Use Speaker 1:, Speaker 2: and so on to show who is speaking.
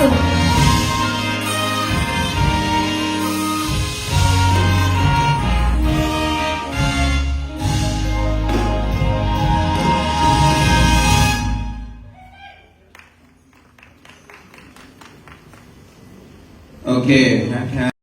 Speaker 1: สุข
Speaker 2: โอเคนะครับ